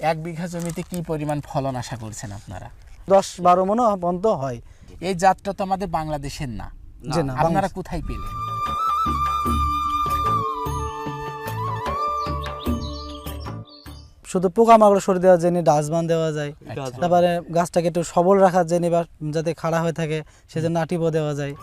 এক বিঘা জমিতে কি পরিমাণ ফলন আশা করছেন আপনারা? দশ বারো মনে পর্যন্ত হয়। এই জাতটা তো আমাদের বাংলাদেশের না। আপনারা কোথায় পেলেন? শুধু পোকামাকড় সরিয়ে দেওয়ার জন্য ডাস্টবান দেওয়া যায়। আচ্ছা। তারপরে গাছটাকে একটু সবল রাখার জন্য বা যাতে খাড়া হয়ে থাকে সেজন্য আটিপো দেওয়া যায়।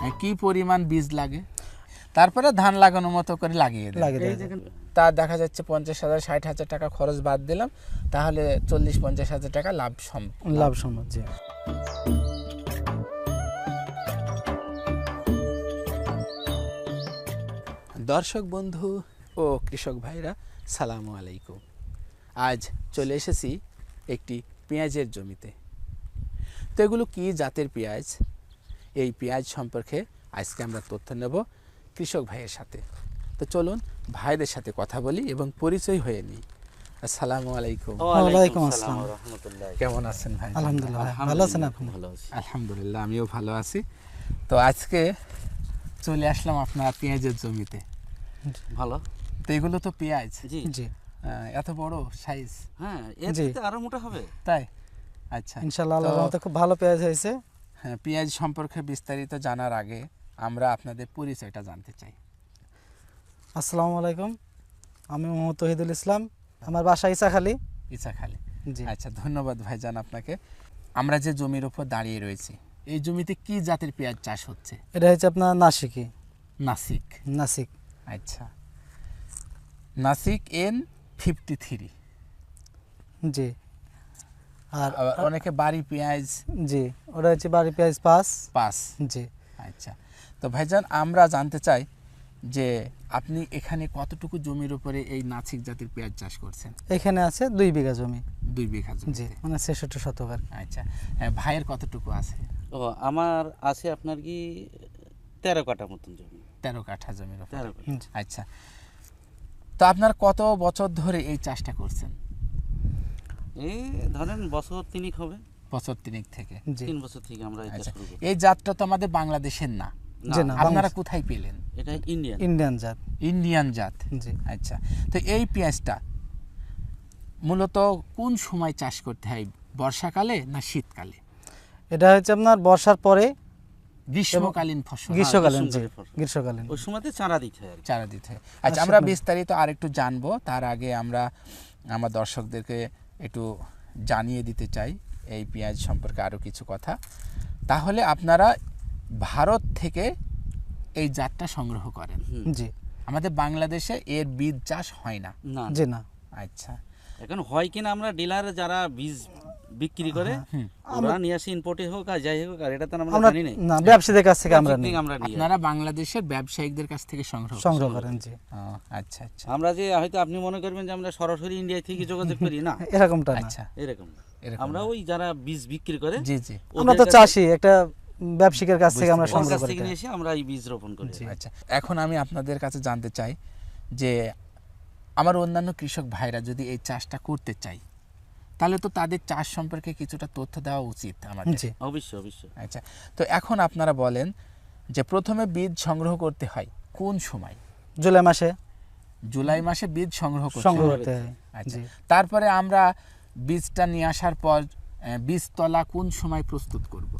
হ্যাঁ, কি পরিমাণ বীজ লাগে? তারপরে ধান লাগানোর মতো করে লাগিয়ে দেন। তা দেখা যাচ্ছে পঞ্চাশ হাজার ষাট হাজার টাকা খরচ বাদ দিলাম তাহলে চল্লিশ পঞ্চাশ হাজার টাকা লাভ সম্ভব। লাভ সম্ভব জি। দর্শক বন্ধু ও কৃষক ভাইরা সালামু আলাইকুম। আজ চলে এসেছি একটি পেঁয়াজের জমিতে। তো এগুলো কী জাতের পেঁয়াজ? এই পেঁয়াজ সম্পর্কে আজকে আমরা তথ্য নেব। কৃষক ভাইয়ের সাথে। তো চলুন ভাইদের সাথে কথা বলি এবং পরিচয় হয়ে নিই। আসসালামু আলাইকুম। ওয়ালাইকুম আসসালাম। কেমন আছেন ভাই? আলহামদুলিল্লাহ। ভালো আছেন আপনি? আলহামদুলিল্লাহ আমিও ভালো আছি। তো আজকে চলে আসলাম আপনার পেঁয়াজের জমিতে। ভালো। তো এগুলো তো পেঁয়াজ। জি। জি। আহ, এত বড় সাইজ হ্যাঁ এর থেকে আরও মোটা হবে। তাই? আচ্ছা। ইনশাল্লাহ আল্লাহর রহমতে খুব ভালো পেঁয়াজ হয়েছে। হ্যাঁ পেঁয়াজ সম্পর্কে বিস্তারিত জানার আগে আমরা আপনাদের পরিচয়টা জানতে চাই। আসসালামু আলাইকুম। আমি মোহাম্মদ তহিদুল ইসলাম। আমার বাসা ইসাখালি। ইচ্ছা খালি জি। আচ্ছা ধন্যবাদ ভাইজান আপনাকে। আমরা যে জমির উপর দাঁড়িয়ে রয়েছি এই জমিতে কি জাতের পেঁয়াজ চাষ হচ্ছে? এটা হচ্ছে আপনার নাসিকি। নাসিক। নাসিক। আচ্ছা। Nashik N fifty three. জি। আর অনেকে বাড়ি পেঁয়াজ জি ওটা হচ্ছে বাড়ি পেঁয়াজ পাঁচ। পাস জি। আচ্ছা। তো ভাইজান আমরা জানতে চাই যে আপনি এখানে কতটুকু জমির উপরে এই নাসিক জাতের পেঁয়াজ চাষ করছেন? এখানে আছে দুই বিঘা জমি। দুই বিঘা জি জমিতে মানে ছেষট্টি শতক আর আচ্ছা হ্যাঁ, ভাইয়ের কতটুকু আছে? ও আমার আছে আপনার কি তেরো কাটা মতন জমি। তেরো কাঠা জমির তেরো আচ্ছা তো আপনার কত বছর ধরে এই চাষটা করছেন? এই ধরেন বছর তিনিক হবে। বছর তিনিক থেকে। তিন বছর থেকে আমরা আচ্ছা এই জাতটা তো আমাদের বাংলাদেশের না। জি না আপনারা কোথায় পেলেন? এটা ইন্ডিয়ান ইন্ডিয়ান জাত। ইন্ডিয়ান জাত। জি। আচ্ছা। তো এই পেঁয়াজটা মূলত কোন সময় চাষ করতে হয়? বর্ষাকালে না শীতকালে? এটা হচ্ছে আপনার বর্ষার পরে গ্রীষ্মকালীন ফসল। গ্রীষ্মকালীন গ্রীষ্মকালীন ওই সময়তে চারা দিতে হয়। চারা দিতে হয়। আচ্ছা আমরা বিস্তারিত আরেকটু জানব। তার আগে আমরা আমার দর্শকদেরকে একটু জানিয়ে দিতে চাই এই পেঁয়াজ সম্পর্কে আরও কিছু কথা। তাহলে আপনারা ভারত থেকে এই জাতটা সংগ্রহ করেন। জি। আমাদের বাংলাদেশে এর বীজ চাষ হয় না। না। জি না। আচ্ছা। এখন হয় কিনা আমরা ডিলার যারা বীজ বিক্রি করে হুম। ওরা নিয়ে আসি ইম্পোর্টে হোক আর যাই হোক আর এটা তো আমরা আমরা জানি না। না ব্যবসায়ীদের কাছ থেকে আমরা নিই। আমরা আপনারা বাংলাদেশের ব্যবসায়িকদের কাছ থেকে সংগ্রহ সংগ্রহ করেন জি। আচ্ছা আচ্ছা। আমরা যে হয়তো আপনি মনে করবেন যে আমরা সরাসরি ইন্ডিয়া থেকে যোগাযোগ করি না। এরকমটা না। আচ্ছা। এরকম। আমরা ওই যারা বীজ বিক্রি করে জি জি। আমরা তো চাষি একটা ব্যবসায়িকের কাছ থেকে আমরা সংগ্রহ করি নিয়ে এসে আমরা এই বীজ রোপণ করি। আচ্ছা এখন আমি আপনাদের কাছে জানতে চাই যে আমার অন্যান্য কৃষক ভাইরা যদি এই চাষটা করতে চাই তাহলে তো তাদের চাষ সম্পর্কে কিছুটা তথ্য দেওয়া উচিত আমাদের। জি। অবশ্যই অবশ্যই। আচ্ছা তো এখন আপনারা বলেন যে প্রথমে বীজ সংগ্রহ করতে হয় কোন সময়? জুলাই মাসে। জুলাই মাসে বীজ সংগ্রহ করতে সংগ্রহ হয়। করতে আচ্ছা তারপরে আমরা বীজটা নিয়ে আসার পর বীজতলা কোন সময় প্রস্তুত করব?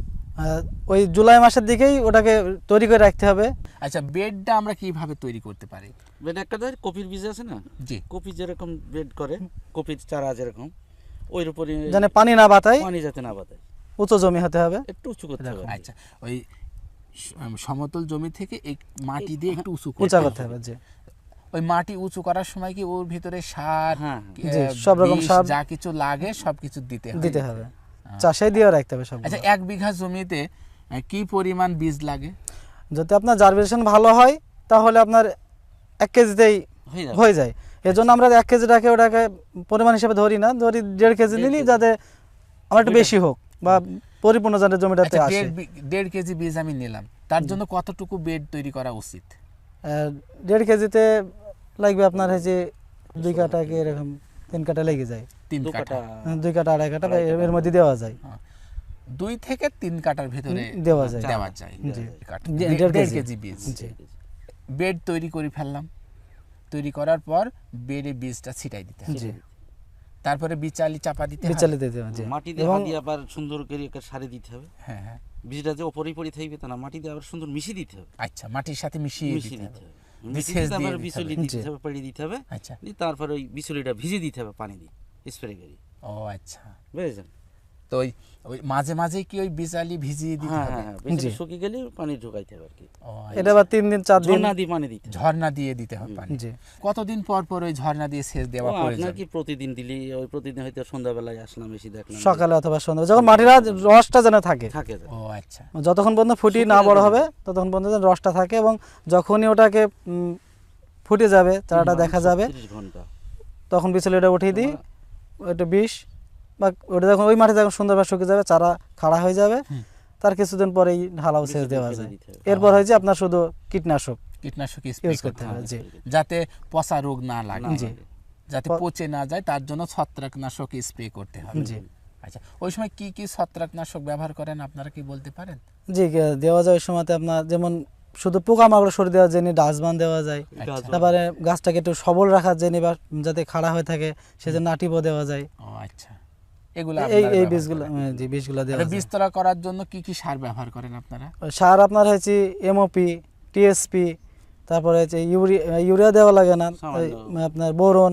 ওই জুলাই মাসের দিকেই ওটাকে তৈরি করে রাখতে হবে। আচ্ছা বেডটা আমরা কীভাবে তৈরি করতে পারি? বেড একটা ধর কপির বীজ আছে না? জি। কপি যেরকম বেড করে কপির চারা যেরকম ওই উপরে যেন পানি না বাতায়। পানি যাতে না বাতায়। উঁচু জমি হতে হবে। একটু উঁচু করতে হবে। আচ্ছা ওই সমতল জমি থেকে এই মাটি দিয়ে একটু উঁচু উঁচা করতে হবে। জি। ওই মাটি উঁচু করার সময় কি ওর ভিতরে সার হ্যাঁ, জি, সব রকম সার- যা কিছু লাগে সব কিছু দিতে হবে দিতে হবে। চাষে দিয়ে রাখতে হবে সব আচ্ছা এক বিঘা জমিতে কি পরিমাণ বীজ লাগে? যদি আপনার জার্ভেশন ভালো হয় তাহলে আপনার এক কেজিতেই হয়ে হয়ে যায়। এর জন্য আমরা এক কেজিটাকে ওটাকে পরিমাণ হিসেবে ধরি না ধরি দেড় কেজি নিলি যাতে আমার একটু বেশি হোক বা পরিপূর্ণ যাতে জমিটাতে আচ্ছা, আসে। দেড় কেজি বীজ আমি নিলাম। তার জন্য কতটুকু বেড তৈরি করা উচিত? দেড় কেজিতে লাগবে আপনার হচ্ছে দুই কাটা কি এরকম তিন কাটা লেগে যায়। তিন কাটা দুই কাটা আড়াই কাটা এর মধ্যে দেওয়া যায়। দুই থেকে তিন কাটার ভিতরে দেওয়া যায়। দেওয়া যায়। দেড়- কেজি। বীজ। জি। বেড তৈরি করে ফেললাম। তৈরি করার পর বেডে বীজটা ছিটাই দিতে হবে। জি। তারপরে বিচালি চাপা দিতে হবে। বিচালিত দিতে হবে মাটি দিয়ে দিয়ে আবার সুন্দর করে একটা সারি দিতে হবে। হ্যাঁ হ্যাঁ। বীজটা যে ওপরেই পড়ে থাকবে তা না মাটি দিয়ে আবার সুন্দর মিশিয়ে দিতে হবে। আচ্ছা মাটির সাথে মিশিয়ে দিতে হবে। দিয়ে বিচুলি দিতে হবে পাড়ি দিতে হবে। আচ্ছা। তারপরে ওই বিচুলিটা ভিজে দিতে হবে পানি দিয়ে স্প্রে করে। ও আচ্ছা। বুঝেছেন? তো ওই ওই মাঝে মাঝে কি ওই বিচালি ভিজিয়ে দিতে হ্যাঁ হবে? হ্যাঁ হ্যাঁ জি। শুকিয়ে গেলে পানি ঢোকাইতে হবে আর কি। এটা আবার তিন দিন চার দিন? ঝর্ণা দিয়ে পানি দিতে হবে। ঝর্ণা দিয়ে দিতে হবে পানি। জি। কতদিন পর পর ওই ঝর্ণা দিয়ে সেচ দেওয়া প্রয়োজন আপনার কি প্রতিদিন দিলি? ওই প্রতিদিন হয়তো সন্ধ্যাবেলায় আসলাম এসে দেখলাম সকালে অথবা সন্ধ্যা যখন মাটির রসটা যেন থাকে। থাকে ও আচ্ছা। যতক্ষণ পর্যন্ত ফুটি না বড় হবে ততক্ষণ পর্যন্ত যেন রসটা থাকে এবং যখনই ওটাকে ফুটে যাবে চারাটা দেখা যাবে 36 ঘণ্টা। তখন বিচুলিটা উঠিয়ে দিই। ওইটা বিষ বা ওটা যখন ওই মাটি যখন সুন্দরভাবে শুকিয়ে যাবে চারা খাড়া হয়ে যাবে তার কিছুদিন পরেই ঢালাও সেচ দেওয়া যায়। দিতে হবে। এরপর হয়েছে আপনার শুধু কীটনাশক কীটনাশক ইউজ করতে হবে জি। যাতে পচা রোগ না লাগে। জি। যাতে পচে না যায় তার জন্য ছত্রাকনাশক স্প্রে করতে হবে। জি। আচ্ছা ওই সময় কি কি ছত্রাকনাশক ব্যবহার করেন আপনারা কি বলতে পারেন? জি দেওয়া যায় ওই সময়তে আপনার যেমন শুধু পোকামাকড় সরে দেওয়ার জন্য ডাস্টবান দেওয়া যায়। আচ্ছা। তারপরে গাছটাকে একটু সবল রাখার জন্য বা যাতে খাড়া হয়ে থাকে সেজন্য আটিপো দেওয়া যায়। ও আচ্ছা। এগুলো এই এই বীজগুলো জি বীজগুলো দেওয়া এটা বীজতলা করার জন্য কি কি সার ব্যবহার করেন আপনারা? সার আপনার হচ্ছে এমওপি টিএসপি তারপরে হচ্ছে ইউরিয়া ইউরিয়া দেওয়া লাগে না আপনার বোরন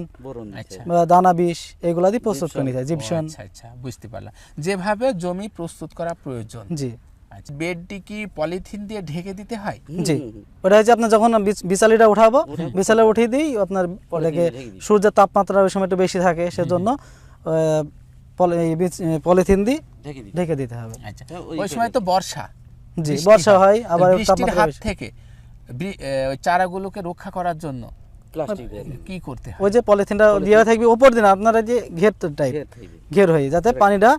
আচ্ছা। বা দানা বিষ এগুলা দিয়ে প্রস্তুত করে জিপসাম। নিতে জিপসন। আচ্ছা আচ্ছা বুঝতে পারলাম। যেভাবে জমি প্রস্তুত করা প্রয়োজন। জি। আচ্ছা বেডটি কি পলিথিন দিয়ে ঢেকে দিতে হয়? জি। ওটা হচ্ছে আপনার যখন বিচালিটা উঠাবো। বিচালে উঠিয়ে দিই আপনার ওটাকে সূর্যের তাপমাত্রা ওই সময় একটু বেশি থাকে সেজন্য পলিথিন দিয়ে ঢেকে দিতে হবে। আচ্ছা। ওই সময় তো বর্ষা। জি বর্ষা হয় আবার বৃষ্টির হাত থেকে চারাগুলোকে রক্ষা করার জন্য প্লাস্টিক দিয়ে দিই। কি করতে হয়? ওই যে পলিথিনটা দেওয়া থাকবে উপর দিন আপনারা যে ঘের টাইপ ঘের হয়ে যাতে পানিটা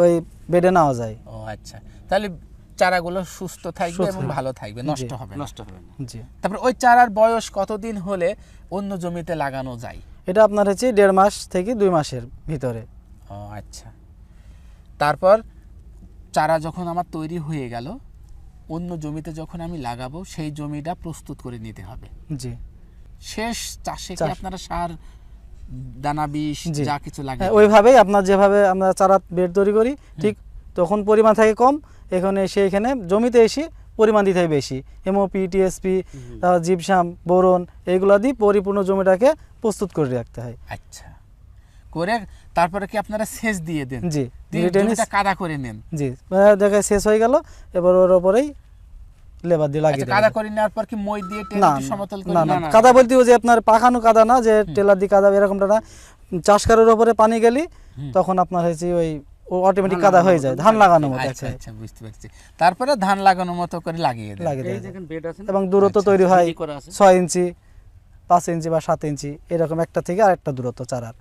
ওই বেডে নেওয়া যায়। ও আচ্ছা। তাহলে চারাগুলো সুস্থ থাকবে সুস্থ এবং ভালো থাকবে নষ্ট হবে নষ্ট হবে জি। তারপরে ওই চারার বয়স কতদিন হলে অন্য জমিতে লাগানো যায়? এটা আপনার হচ্ছে দেড় মাস থেকে দুই মাসের ভিতরে। ও আচ্ছা। তারপর চারা যখন আমার তৈরি হয়ে গেল অন্য জমিতে যখন আমি লাগাবো সেই জমিটা প্রস্তুত করে নিতে হবে। জি। শেষ চাষে কি আপনারা সার দানা বিষ। যা কিছু লাগে হ্যাঁ, ওইভাবেই আপনার যেভাবে আমরা চারা বেড তৈরি করি ঠিক তখন পরিমাণ থাকে কম। এখানে এসে এখানে জমিতে এসে পরিমাণ দিতে হয় বেশি। এমওপি টিএসপি জিপসাম বোরন এইগুলো দিয়ে পরিপূর্ণ জমিটাকে প্রস্তুত করে রাখতে হয়। আচ্ছা। করে তারপরে কি আপনারা সেচ দিয়ে দেন? জি জমিটা কাদা করে নেন। জি মানে দেখা শেষ হয়ে গেল এবার ওর ওপরেই লেবার দিয়ে লাগিয়ে আচ্ছা কাদা করে নেওয়ার পর কি মই দিয়ে না সমতল করে না না কাদা বলতে ওই যে আপনার পাখানো কাদা না যে টেলার দিয়ে কাদা এরকমটা না চাষ কারের ওপরে পানি গেলি তখন আপনার হয়েছে ওই অটোমেটিক কাদা হয়ে যায় ধান লাগানোর মতো আচ্ছা আচ্ছা। বুঝতে পারছি। তারপরে ধান লাগানোর মতো করে লাগিয়ে দেন। এই দেখেন বেড আছে এবং দূরত্ব তৈরি হয় ছয় ইঞ্চি পাঁচ ইঞ্চি বা সাত ইঞ্চি এরকম একটা থেকে আরেকটা দূরত্ব চারার।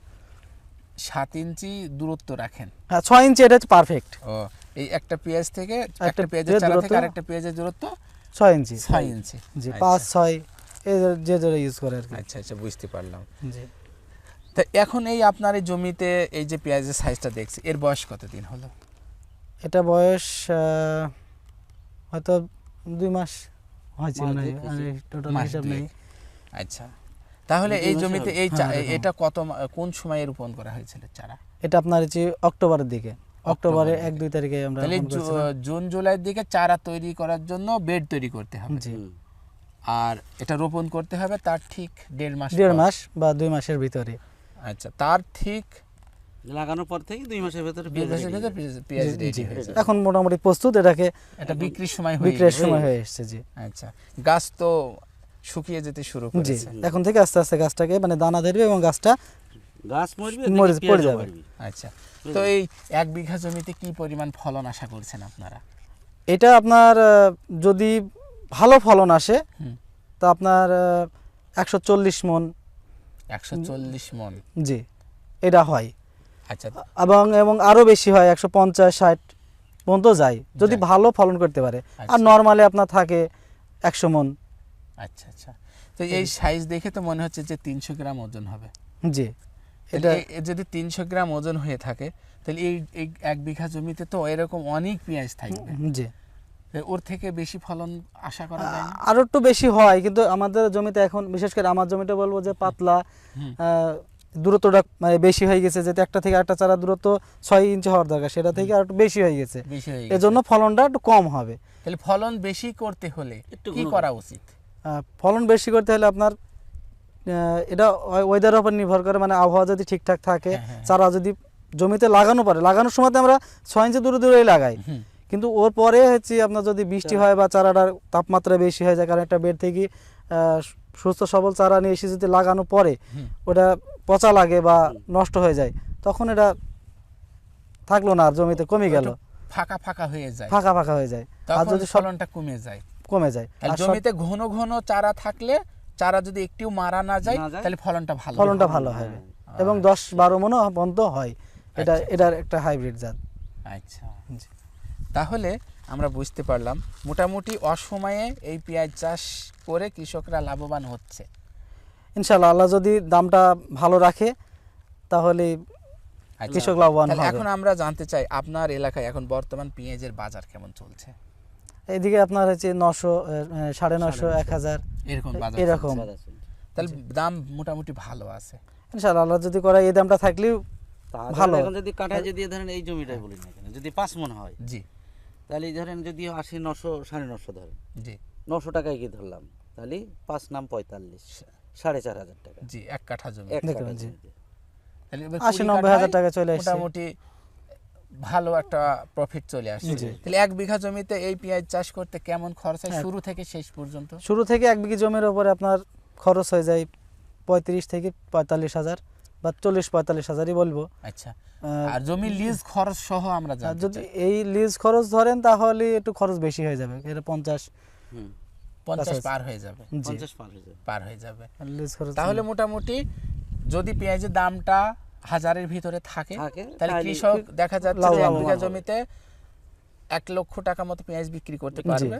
সাত ইঞ্চি দূরত্ব রাখেন। হ্যাঁ ছয় ইঞ্চি এটা হচ্ছে পারফেক্ট ও এই একটা পেঁয়াজ থেকে একটা পেঁয়াজের পেঁয়াজ চারা থেকে আরেকটা পেঁয়াজের দূরত্ব ছয় ইঞ্চি। ছয় ইঞ্চি। জি আচ্ছা, পাঁচ ছয় এই যে- যারা ইউজ করে আর কি। আচ্ছা আচ্ছা বুঝতে পারলাম। জি। তা এখন এই আপনার এই জমিতে এই যে পেঁয়াজের সাইজটা দেখছি এর বয়স কতদিন হলো? এটা বয়স হয়তো দুই মাস হয়েছে টোটাল হিসাব নেই। আচ্ছা। তাহলে এই জমিতে এই হ্যাঁ। এটা কত কোন সময়ে রোপণ করা হয়েছিল চারা? এটা আপনার হচ্ছে অক্টোবরের দিকে। অক্টোবরে অক্টোবরের এক দুই তারিখে আমরা তাহলে। জুন জুলাইয়ের দিকে চারা তৈরি করার জন্য বেড তৈরি করতে হবে। জি। আর এটা রোপণ করতে হবে তার ঠিক দেড় মাস দেড় মাস বা দুই মাসের ভিতরে। আচ্ছা তার ঠিক লাগানোর পর থেকে দুই মাসের ভেতরে পেঁয়াজ রেডি। এখন মোটামুটি প্রস্তুত এটাকে এটা বিক্রির সময় হয়ে গেছে। সময় হয়ে এসেছে জি। আচ্ছা গাছ তো শুকিয়ে যেতে শুরু করেছে। এখন থেকে আস্তে আস্তে গাছটাকে মানে দানা ধরবে এবং গাছটা গাছ মরবে মরে- পড়ে যাবে। আচ্ছা। তো এই এক বিঘা জমিতে কি পরিমাণ ফলন আশা করছেন আপনারা? এটা আপনার যদি ভালো ফলন আসে। তা আপনার একশো চল্লিশ মন। একশো চল্লিশ মন। জি এটা হয়। আচ্ছা। এবং এবং আরও বেশি হয় একশো পঞ্চাশ ষাট পর্যন্ত যায়। যদি ভালো ফলন করতে পারে। আর আচ্ছা। নর্মালি আপনার থাকে একশো মন। আচ্ছা আচ্ছা। তো এই সাইজ দেখে তো মনে হচ্ছে যে তিনশো গ্রাম ওজন হবে। জি। এটা যদি তিনশো গ্রাম ওজন হয়ে থাকে তাহলে এই এই এক বিঘা জমিতে তো এরকম অনেক পেঁয়াজ থাকবে। জি। ওর থেকে বেশি ফলন আশা করা যায় আরও একটু বেশি হয় কিন্তু আমাদের জমিতে এখন বিশেষ করে আমার জমিটা বলব যে পাতলা দূরত্বটা মানে বেশি হয়ে গেছে যেটা একটা থেকে একটা চারা দূরত্ব ছয় ইঞ্চি হওয়ার দরকার সেটা থেকে আর একটু বেশি হয়ে গেছে। এজন্য ফলনটা একটু কম হবে। তাহলে ফলন বেশি করতে হলে কি করা উচিত? ফলন বেশি করতে হলে আপনার এটা ওয়েদারের উপর নির্ভর করে মানে আবহাওয়া যদি ঠিকঠাক থাকে হ্যাঁ, হ্যাঁ। চারা যদি জমিতে লাগানো পারে লাগানোর সময় আমরা ছয় ইঞ্চি দূরে দূরেই লাগাই। কিন্তু ওর পরে হচ্ছে আপনার যদি বৃষ্টি হয় বা চারাটার তাপমাত্রা বেশি হয়ে যায় কারণ একটা বেড থেকে সুস্থ সবল চারা নিয়ে এসে যদি লাগানো পরে ওটা পচা লাগে বা নষ্ট হয়ে যায় তখন এটা থাকল না আর জমিতে কমে গেল। ফাঁকা ফাঁকা হয়ে যায়। ফাঁকা ফাঁকা হয়ে যায়। আর যদি ফলনটা কমে যায়। কমে যায়। আর জমিতে ঘন ঘন চারা থাকলে চারা যদি একটু মারা না যায় তাহলে ফলনটা ভালো ফলনটা ভালো হবে। এবং দশ বারো মনও পর্যন্ত হয়। এটা আচ্ছা। এটার একটা হাইব্রিড জাত। আচ্ছা। তাহলে আমরা বুঝতে পারলাম মোটামুটি অসময়ে এই পেঁয়াজ চাষ করে কৃষকরা লাভবান হচ্ছে। ইনশাল্লাহ আল্লাহ যদি দামটা ভালো রাখে তাহলে আচ্ছা। কৃষক লাভবান এখন আমরা জানতে চাই আপনার এলাকায় এখন বর্তমান পেঁয়াজের বাজার কেমন চলছে? এইদিকে আপনার হচ্ছে নশো সাড়ে নশো এক হাজার। এরকম এরকম। তাহলে দাম মোটামুটি ভালো আছে। ইনশাল্লাহ আল্লাহ যদি করে এই দামটা থাকলেও ভালো। এখন যদি কাটায় যদি ধরেন এই জমিটাই বলি না কেন যদি পাঁচ মন হয় জি। তাহলে ধরেন যদি আশি নশো সাড়ে নশো ধরেন। জি। নশো টাকায় কি ধরলাম? তাহলে পাঁচ নাম পঁয়তাল্লিশ সাড়ে চার হাজার টাকা। জি এক কাঠা জমি। এক কাঠা জি। জমিতে। তাহলে এবার আশি নব্বই হাজার টাকা চলে আসছে। মোটামুটি ভালো একটা প্রফিট চলে আসছে। তাহলে এক বিঘা জমিতে এই পেঁয়াজ চাষ করতে কেমন খরচ হয়? শুরু থেকে শেষ পর্যন্ত? শুরু থেকে এক বিঘি জমির উপরে আপনার খরচ হয়ে যায় পঁয়ত্রিশ থেকে পঁয়তাল্লিশ হাজার বা চল্লিশ পঁয়তাল্লিশ হাজারই বলব। আচ্ছা। আর জমি লিজ খরচ সহ আমরা আর জানতে যদি এই লিজ খরচ ধরেন তাহলে একটু খরচ বেশি হয়ে যাবে। এটা পঞ্চাশ পঞ্চাশ পার হয়ে যাবে। জি। পঞ্চাশ পার হয়ে যাবে। পার হয়ে যাবে। লিজ খরচ তাহলে মোটামুটি যদি পেঁয়াজের দামটা হাজারের ভিতরে থাকে। তাহলে কৃষক দেখা যাচ্ছে যে এক বিঘা জমিতে এক লক্ষ টাকা মতো পেঁয়াজ বিক্রি করতে পারবে।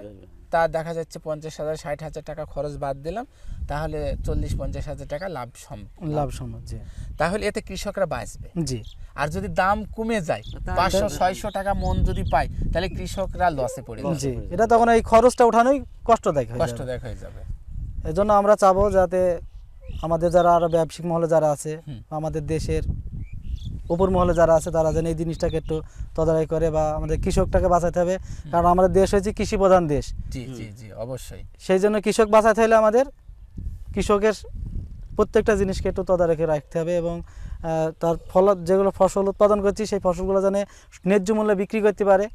তা দেখা যাচ্ছে পঞ্চাশ হাজার ষাট হাজার টাকা খরচ বাদ দিলাম। তাহলে চল্লিশ পঞ্চাশ হাজার টাকা লাভ সম্ভব। লাভ সম্ভব জি। তাহলে এতে কৃষকরা বাঁচবে। জি। আর যদি দাম কমে যায় পাঁচশো ছয়শো টাকা মন যদি পায় তাহলে কৃষকরা লসে পড়ে যাবে। জি। এটা তখন এই খরচটা উঠানোই কষ্টদায়ক কষ্টদায়ক হয়ে যাবে। এই জন্য আমরা চাবো যাতে আমাদের যারা আরও ব্যবসায়িক মহলে যারা আছে। আমাদের দেশের উপর মহলে যারা আছে তারা যেন এই জিনিসটাকে একটু তদারকি করে বা আমাদের কৃষকটাকে বাঁচাতে হবে। কারণ আমাদের দেশ হয়েছে কৃষি প্রধান দেশ। জি জি জি অবশ্যই। সেই জন্য কৃষক বাঁচাতে হলে আমাদের কৃষকের প্রত্যেকটা জিনিসকে একটু তদারকি রাখতে হবে এবং তার ফল যেগুলো ফসল উৎপাদন করছি সেই ফসলগুলো যেন ন্যায্য মূল্যে বিক্রি করতে পারে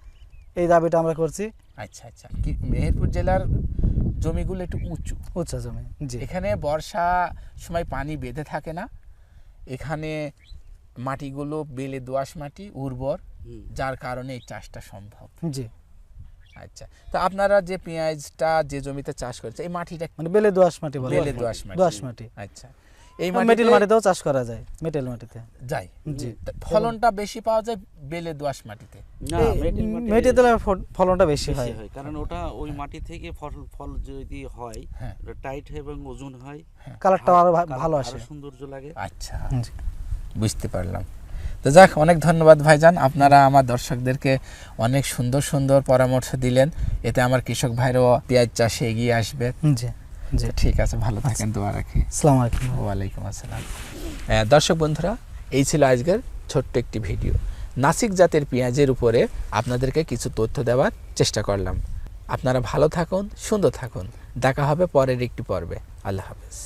এই দাবিটা আমরা করছি। আচ্ছা আচ্ছা। কি মেহেরপুর জেলার জমিগুলো একটু উঁচু। উচ্চ জমি জি। এখানে বর্ষা সময় পানি বেঁধে থাকে না। এখানে মাটিগুলো বেলে দোআঁশ মাটি উর্বর যার কারণে এই চাষটা সম্ভব। জি। আচ্ছা। তো আপনারা যে পেঁয়াজটা যে জমিতে চাষ করেছে এই মাটিটা মানে বেলে দোআঁশ মাটি বলে বেলে দোআঁশ মাটি। দোআঁশ মাটি। আচ্ছা। এই মেটেল মাটিতেও চাষ করা যায় মেটেল মাটিতে। যায় জি। ফলনটা বেশি পাওয়া যায় বেলে দোআঁশ মাটিতে? না মেটেল ফলনটা বেশি হয়। হয় কারণ ওটা ওই মাটি থেকে ফসল ফল যদি হয় হ্যাঁ। ওটা টাইট এবং ওজন হয় কালারটা আরও ভালো আসে। সৌন্দর্য লাগে। আচ্ছা বুঝতে পারলাম। তো যাক অনেক ধন্যবাদ ভাইজান। আপনারা আমার দর্শকদেরকে অনেক সুন্দর সুন্দর পরামর্শ দিলেন। এতে আমার কৃষক ভাইরাও পেঁয়াজ চাষে এগিয়ে আসবে। জি। জি ঠিক আছে ভালো থাকেন দোয়া রাখি। আসসালামু আলাইকুম। ওয়ালাইকুম আসসালাম। দর্শক বন্ধুরা এই ছিল আজকের ছোট্ট একটি ভিডিও। নাসিক জাতের পেঁয়াজের উপরে আপনাদেরকে কিছু তথ্য দেওয়ার চেষ্টা করলাম। আপনারা ভালো থাকুন সুন্দর থাকুন। দেখা হবে পরের একটি পর্বে। আল্লাহ হাফেজ।